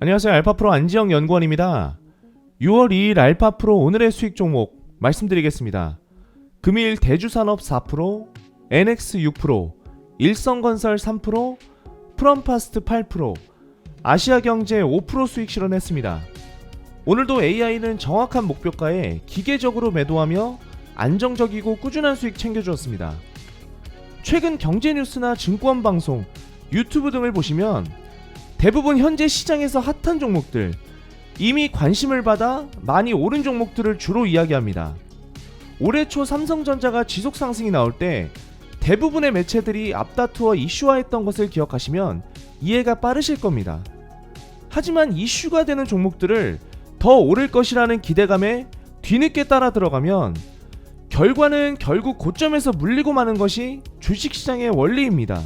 안녕하세요. 알파프로 안지영 연구원입니다. 6월 2일 알파프로 오늘의 수익 종목 말씀드리겠습니다. 금일 대주산업 4%, NX 6%, 일성건설 3%, 프롬파스트 8%, 아시아경제 5% 수익 실현했습니다. 오늘도 AI는 정확한 목표가에 기계적으로 매도하며 안정적이고 꾸준한 수익 챙겨주었습니다. 최근 경제 뉴스나 증권 방송, 유튜브 등을 보시면 대부분 현재 시장에서 핫한 종목들, 이미 관심을 받아 많이 오른 종목들을 주로 이야기합니다. 올해 초 삼성전자가 지속 상승이 나올 때 대부분의 매체들이 앞다투어 이슈화했던 것을 기억하시면 이해가 빠르실 겁니다. 하지만 이슈가 되는 종목들을 더 오를 것이라는 기대감에 뒤늦게 따라 들어가면 결과는 결국 고점에서 물리고 마는 것이 주식시장의 원리입니다.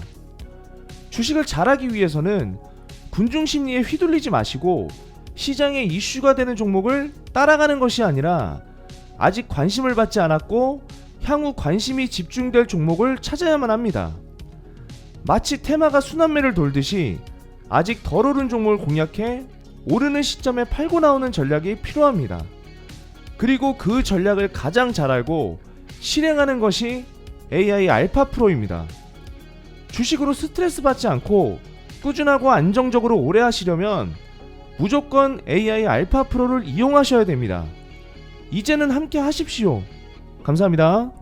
주식을 잘하기 위해서는 군중 심리에 휘둘리지 마시고 시장에 이슈가 되는 종목을 따라가는 것이 아니라 아직 관심을 받지 않았고 향후 관심이 집중될 종목을 찾아야만 합니다. 마치 테마가 순환매를 돌듯이 아직 덜 오른 종목을 공략해 오르는 시점에 팔고 나오는 전략이 필요합니다. 그리고 그 전략을 가장 잘 알고 실행하는 것이 AI 알파 프로입니다. 주식으로 스트레스 받지 않고 꾸준하고 안정적으로 오래 하시려면 무조건 AI 알파 프로를 이용하셔야 됩니다. 이제는 함께 하십시오. 감사합니다.